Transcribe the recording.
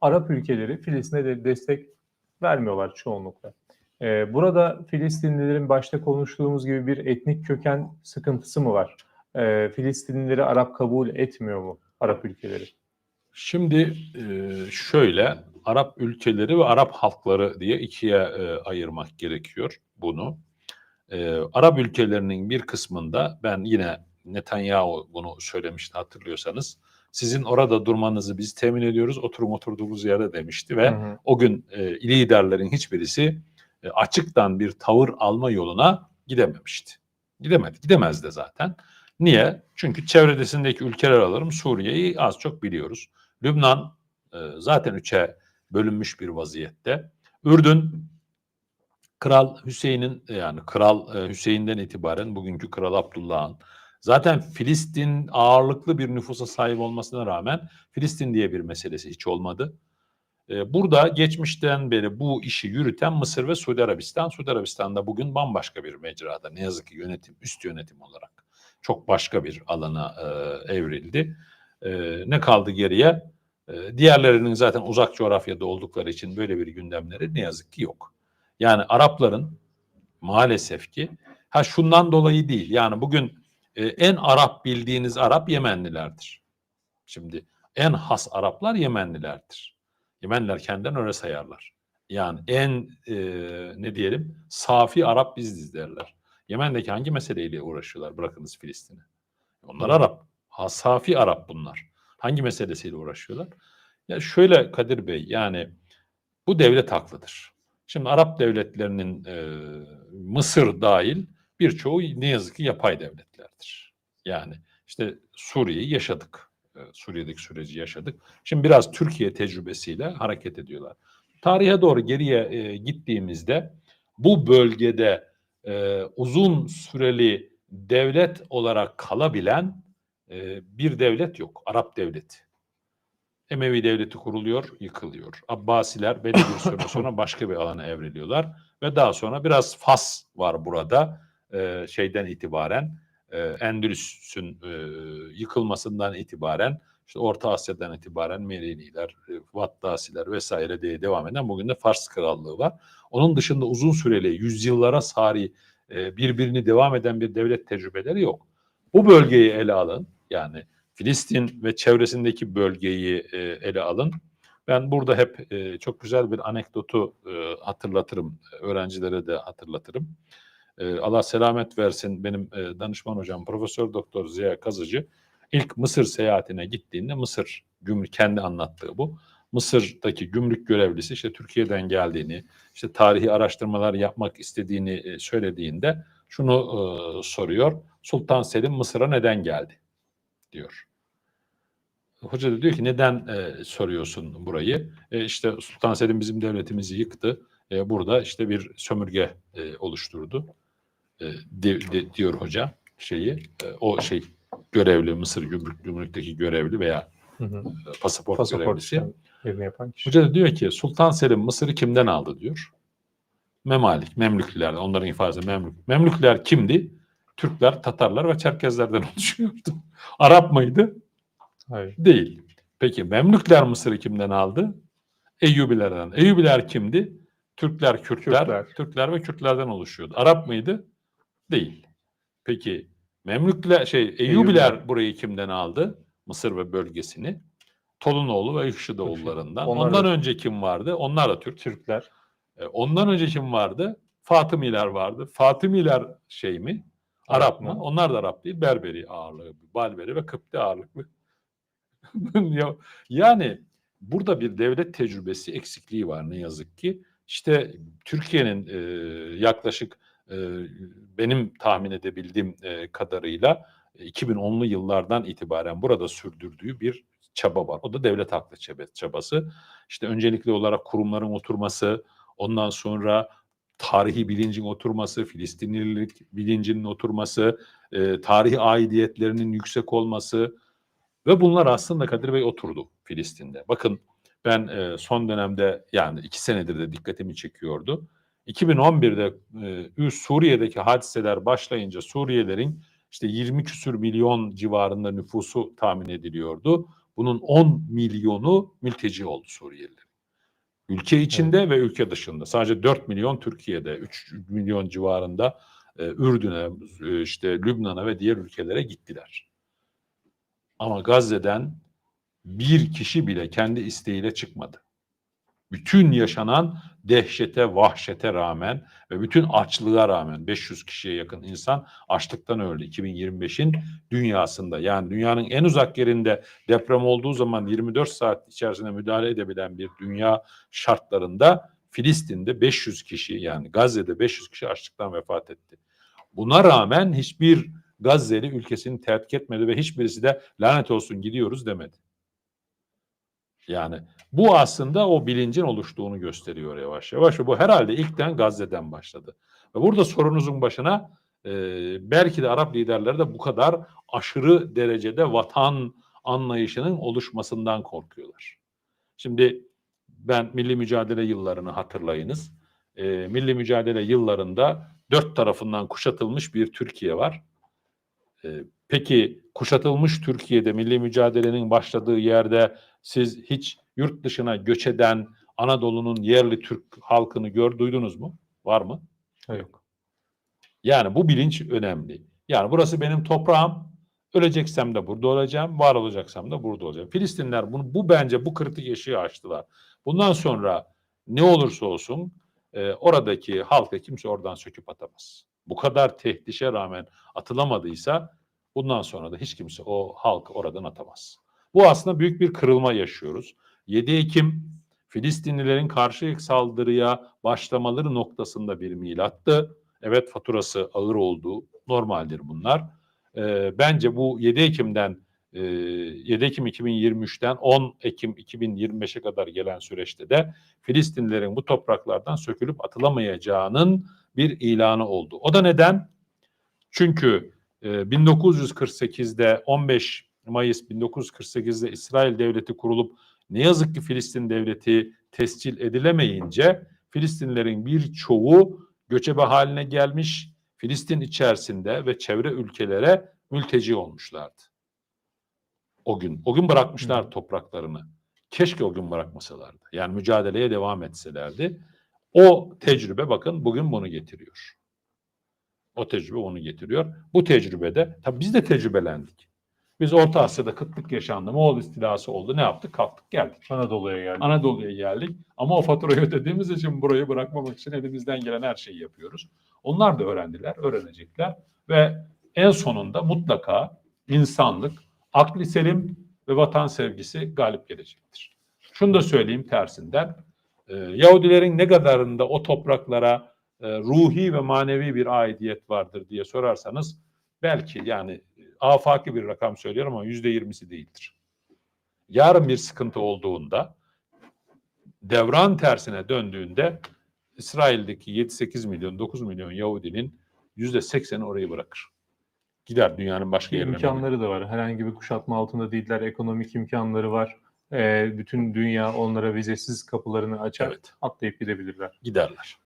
Arap ülkeleri Filistin'e de destek vermiyorlar çoğunlukla. Ee, burada Filistinlilerin başta konuştuğumuz gibi bir etnik köken sıkıntısı mı var? Ee, Filistinlileri Arap kabul etmiyor mu Arap ülkeleri? Şimdi e, şöyle Arap ülkeleri ve Arap halkları diye ikiye e, ayırmak gerekiyor bunu. E, Arap ülkelerinin bir kısmında ben yine Netanyahu bunu söylemişti hatırlıyorsanız. Sizin orada durmanızı biz temin ediyoruz. Oturun oturduğunuz yerde demişti ve Hı hı. o gün e, liderlerin hiçbirisi e, açıktan bir tavır alma yoluna gidememişti. Gidemedi. Gidemez de zaten. Niye? Çünkü çevredesindeki ülkeler alırım Suriye'yi az çok biliyoruz. Lübnan e, zaten üçe bölünmüş bir vaziyette. Ürdün Kral Hüseyin'in yani Kral e, Hüseyin'den itibaren bugünkü Kral Abdullah'ın zaten Filistin ağırlıklı bir nüfusa sahip olmasına rağmen Filistin diye bir meselesi hiç olmadı. E, Burada geçmişten beri bu işi yürüten Mısır ve Suudi Arabistan. Suudi Arabistan'da bugün bambaşka bir mecrada ne yazık ki yönetim, üst yönetim olarak çok başka bir alana e, evrildi. E, ne kaldı geriye? E, diğerlerinin zaten uzak coğrafyada oldukları için böyle bir gündemleri ne yazık ki yok. Yani Arapların maalesef ki ha şundan dolayı değil. Yani bugün e, en Arap bildiğiniz Arap Yemenlilerdir. Şimdi en has Araplar Yemenlilerdir. Yemenliler kendilerini öyle sayarlar. Yani en e, ne diyelim safi Arap biziz derler. Yemen'deki hangi meseleyle uğraşıyorlar? Bırakınız Filistin'i. Onlar Arap. Ha, safi Arap bunlar. Hangi meselesiyle uğraşıyorlar? Ya şöyle Kadir Bey yani bu devlet haklıdır. Şimdi Arap devletlerinin e, Mısır dahil birçoğu ne yazık ki yapay devletlerdir. Yani işte Suriye'yi yaşadık. Suriye'deki süreci yaşadık. Şimdi biraz Türkiye tecrübesiyle hareket ediyorlar. Tarihe doğru geriye e, gittiğimizde bu bölgede e, uzun süreli devlet olarak kalabilen e, bir devlet yok. Arap devleti. Emevi devleti kuruluyor, yıkılıyor. Abbasiler belli bir süre sonra başka bir alana evriliyorlar ve daha sonra biraz Fas var burada e, şeyden itibaren e, Endülüs'ün e, yıkılmasından itibaren işte Orta Asya'dan itibaren Mereniler, e, Vattasiler vesaire diye devam eden bugün de Fars Krallığı var. Onun dışında uzun süreli yüzyıllara sari e, birbirini devam eden bir devlet tecrübeleri yok. Bu bölgeyi ele alın yani Filistin ve çevresindeki bölgeyi e, ele alın. Ben burada hep e, çok güzel bir anekdotu e, hatırlatırım, öğrencilere de hatırlatırım. E, Allah selamet versin benim e, danışman hocam Profesör Doktor Ziya Kazıcı ilk Mısır seyahatine gittiğinde Mısır gümrük kendi anlattığı bu. Mısır'daki gümrük görevlisi işte Türkiye'den geldiğini, işte tarihi araştırmalar yapmak istediğini e, söylediğinde şunu e, soruyor. Sultan Selim Mısır'a neden geldi? diyor. Hoca da diyor ki neden e, soruyorsun burayı? E, işte Sultan Selim bizim devletimizi yıktı. E, burada işte bir sömürge e, oluşturdu. E, de, de, diyor hoca şeyi. E, o şey görevli Mısır gümrük gümrükteki görevli veya Hı hı. e, pasaport, Pasaport görevlisi. yapan kişi. Hoca da diyor ki Sultan Selim Mısır'ı kimden aldı diyor. Memalik, Memlüklilerden. Onların ifadesi Memlük. Memlükler kimdi? Türkler, Tatarlar ve Çerkezlerden oluşuyordu. Arap mıydı? Hayır. Değil. Peki Memlükler Mısır'ı kimden aldı? Eyyubilerden. Eyyubiler kimdi? Türkler, Kürtler, Kürtler. Türkler ve Kürtlerden oluşuyordu. Arap mıydı? Değil. Peki Memlükler şey Eyyubiler, burayı kimden aldı? Mısır ve bölgesini. Tolunoğlu ve Hışıdoğullarından. Onlar Ondan da- önce kim vardı? Onlar da Türk. Türkler. E, Ondan önce kim vardı? Fatımiler vardı. Fatımiler şey mi? Arap, Arap mı? mı? Onlar da Arap değil. Berberi ağırlığı, Balberi ve Kıpti ağırlıklı. Ya- yani burada bir devlet tecrübesi eksikliği var ne yazık ki. İşte Türkiye'nin e, yaklaşık e, benim tahmin edebildiğim e, kadarıyla e, 2010'lu yıllardan itibaren burada sürdürdüğü bir çaba var. O da devlet haklı çaba- çabası. İşte öncelikli olarak kurumların oturması, ondan sonra tarihi bilincin oturması, Filistinlilik bilincinin oturması, e, tarihi aidiyetlerinin yüksek olması ve bunlar aslında Kadir Bey oturdu Filistin'de. Bakın ben e, son dönemde yani iki senedir de dikkatimi çekiyordu. 2011'de e, Suriye'deki hadiseler başlayınca Suriyelerin işte 20 küsür milyon civarında nüfusu tahmin ediliyordu. Bunun 10 milyonu mülteci oldu Suriyeliler. Ülke içinde ve ülke dışında. Sadece 4 milyon Türkiye'de, 3 milyon civarında e, Ürdün'e, e, işte Lübnan'a ve diğer ülkelere gittiler. Ama Gazze'den bir kişi bile kendi isteğiyle çıkmadı. Bütün yaşanan dehşete, vahşete rağmen ve bütün açlığa rağmen 500 kişiye yakın insan açlıktan öldü 2025'in dünyasında. Yani dünyanın en uzak yerinde deprem olduğu zaman 24 saat içerisinde müdahale edebilen bir dünya şartlarında Filistin'de 500 kişi yani Gazze'de 500 kişi açlıktan vefat etti. Buna rağmen hiçbir Gazze'li ülkesini terk etmedi ve hiçbirisi de lanet olsun gidiyoruz demedi. Yani bu aslında o bilincin oluştuğunu gösteriyor yavaş yavaş bu herhalde ilkten Gazze'den başladı. Ve burada sorunuzun başına e, belki de Arap liderleri de bu kadar aşırı derecede vatan anlayışının oluşmasından korkuyorlar. Şimdi ben milli mücadele yıllarını hatırlayınız. E, milli mücadele yıllarında dört tarafından kuşatılmış bir Türkiye var. E, peki kuşatılmış Türkiye'de milli mücadelenin başladığı yerde siz hiç yurt dışına göç eden Anadolu'nun yerli Türk halkını gör duydunuz mu? Var mı? Evet. Yani bu bilinç önemli. Yani burası benim toprağım. Öleceksem de burada olacağım, var olacaksam da burada olacağım. Filistinler bunu bu bence bu kritik eşiği aştılar. Bundan sonra ne olursa olsun e, oradaki halka kimse oradan söküp atamaz. Bu kadar tehdişe rağmen atılamadıysa bundan sonra da hiç kimse o halk oradan atamaz. Bu aslında büyük bir kırılma yaşıyoruz. 7 Ekim Filistinlilerin karşı saldırıya başlamaları noktasında bir milattı. Evet faturası ağır olduğu normaldir bunlar. Ee, bence bu 7 Ekim'den e, 7 Ekim 2023'ten 10 Ekim 2025'e kadar gelen süreçte de Filistinlilerin bu topraklardan sökülüp atılamayacağının bir ilanı oldu. O da neden? Çünkü e, 1948'de 15 Mayıs 1948'de İsrail devleti kurulup ne yazık ki Filistin devleti tescil edilemeyince Filistinlerin birçoğu göçebe haline gelmiş Filistin içerisinde ve çevre ülkelere mülteci olmuşlardı. O gün. O gün bırakmışlar topraklarını. Keşke o gün bırakmasalardı. Yani mücadeleye devam etselerdi. O tecrübe bakın bugün bunu getiriyor. O tecrübe onu getiriyor. Bu tecrübede tabii biz de tecrübelendik. Biz Orta Asya'da kıtlık yaşandı, Moğol istilası oldu. Ne yaptık? Kalktık geldik. Anadolu'ya geldi. Anadolu'ya geldik. Ama o faturayı ödediğimiz için burayı bırakmamak için elimizden gelen her şeyi yapıyoruz. Onlar da öğrendiler, öğrenecekler ve en sonunda mutlaka insanlık, akli selim ve vatan sevgisi galip gelecektir. Şunu da söyleyeyim tersinden. Ee, Yahudilerin ne kadarında o topraklara e, ruhi ve manevi bir aidiyet vardır diye sorarsanız belki yani e, afaki bir rakam söylüyorum ama yüzde yirmisi değildir. Yarın bir sıkıntı olduğunda devran tersine döndüğünde İsrail'deki 7-8 milyon, 9 milyon Yahudinin %80'i orayı bırakır. Gider dünyanın başka yerine. imkanları da var. Herhangi bir kuşatma altında değiller. Ekonomik imkanları var. Bütün dünya onlara vizesiz kapılarını açar. Evet, Atlayıp gidebilirler. giderler.